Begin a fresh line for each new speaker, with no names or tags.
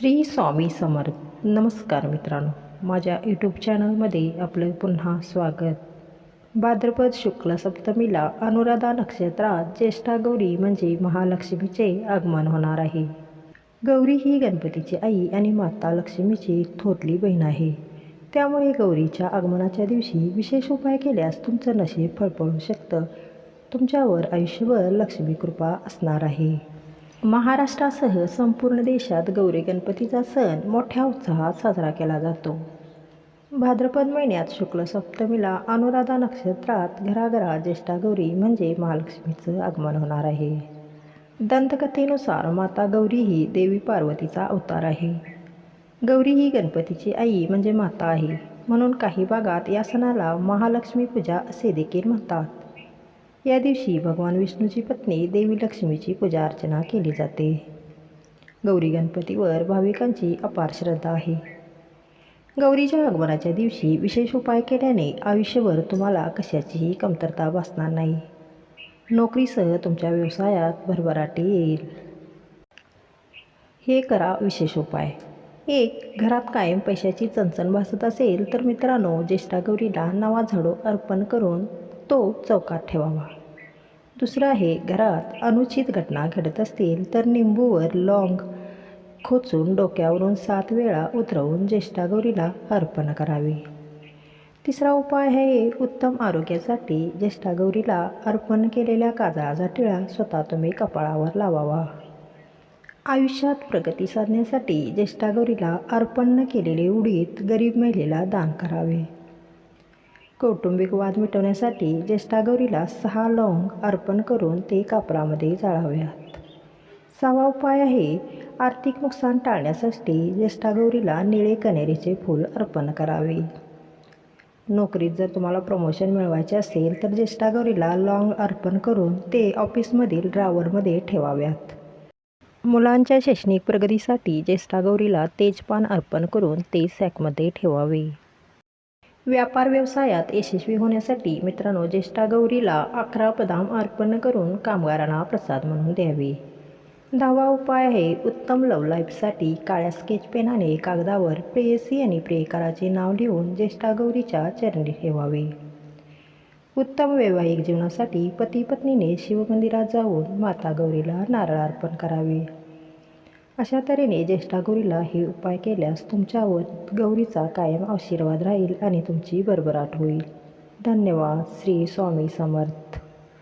श्री स्वामी समर्थ. नमस्कार मित्रांनो. माझ्या यूट्यूब चॅनलमध्ये आपलं पुन्हा स्वागत. भाद्रपद शुक्ल सप्तमीला अनुराधा नक्षत्रात ज्येष्ठा गौरी म्हणजे महालक्ष्मीचे आगमन होणार आहे. गौरी ही गणपतीची आई आणि माता लक्ष्मीची थोरली बहीण आहे. त्यामुळे गौरीच्या आगमनाच्या दिवशी विशेष उपाय केल्यास तुमचं नशीब फळफळू शकतं. तुमच्यावर आयुष्यभर लक्ष्मी कृपा असणार आहे. महाराष्ट्रासह संपूर्ण देशात गौरी गणपतीचा सण मोठ्या उत्साहात साजरा केला जातो. भाद्रपद महिन्यात शुक्ल सप्तमीला अनुराधा नक्षत्रात घराघरात ज्येष्ठा गौरी म्हणजे महालक्ष्मीचं आगमन होणार आहे. दंतकथेनुसार माता गौरी ही देवी पार्वतीचा अवतार आहे. गौरी ही गणपतीची आई म्हणजे माता आहे. म्हणून काही भागात या सणाला महालक्ष्मी पूजा असे देखील म्हणतात. या दिवशी भगवान विष्णूची पत्नी देवी लक्ष्मीची पूजा अर्चना केली जाते. गौरी गणपतीवर भाविकांची अपार श्रद्धा आहे. गौरीच्या आगमनाच्या दिवशी विशेष उपाय केल्याने आयुष्यभर तुम्हाला कशाचीही कमतरता भासणार नाही. नोकरीसह तुमच्या व्यवसायात भरभराटी येईल. हे करा विशेष उपाय. एक घरात कायम पैशाची चणचण भासत असेल तर मित्रांनो ज्येष्ठा गौरीला नवा झाडू अर्पण करून तो चौकात ठेवावा. दुसरं आहे घरात अनुचित घटना घडत असतील तर निंबूवर लॉंग खोचून डोक्यावरून सात वेळा उतरवून ज्येष्ठा गौरीला अर्पण करावे. तिसरा उपाय आहे उत्तम आरोग्यासाठी ज्येष्ठा गौरीला अर्पण केलेल्या काजळाचा टिळा स्वतः तुम्ही कपाळावर लावावा. आयुष्यात प्रगती साधण्यासाठी ज्येष्ठा गौरीला अर्पण केलेले उडीद गरीब महिलेला दान करावे. कौटुंबिक वाद मिटवण्यासाठी ज्येष्ठा गौरीला सहा लवंग अर्पण करून ते कापरामध्ये जाळाव्यात. सहावा उपाय आहे आर्थिक नुकसान टाळण्यासाठी ज्येष्ठा गौरीला निळे कनेरीचे फूल अर्पण करावे. नोकरीत जर तुम्हाला प्रमोशन मिळवायचे असेल तर ज्येष्ठा गौरीला लॉंग अर्पण करून ते ऑफिसमधील ड्रावरमध्ये ठेवाव्यात. मुलांच्या शैक्षणिक प्रगतीसाठी ज्येष्ठा गौरीला तेजपान अर्पण करून ते सॅकमध्ये ठेवावे. व्यापार व्यवसायात यशस्वी होण्यासाठी मित्रांनो ज्येष्ठा गौरीला अकरा बदाम अर्पण करून कामगारांना प्रसाद म्हणून द्यावे. दहावा उपाय आहे उत्तम लव लाईफसाठी काळ्या स्केच पेनाने कागदावर प्रेयसी आणि प्रेयकाराचे नाव लिहून ज्येष्ठा गौरीच्या चरणी ठेवावे. उत्तम वैवाहिक जीवनासाठी पती पत्नीने शिवमंदिरात जाऊन माता गौरीला नारळ अर्पण करावे. अशा तऱ्हेने ज्येष्ठा गौरीला हे उपाय केल्यास तुमच्यावर गौरीचा कायम आशीर्वाद राहील आणि तुमची भरभराट होईल. धन्यवाद. श्री स्वामी समर्थ.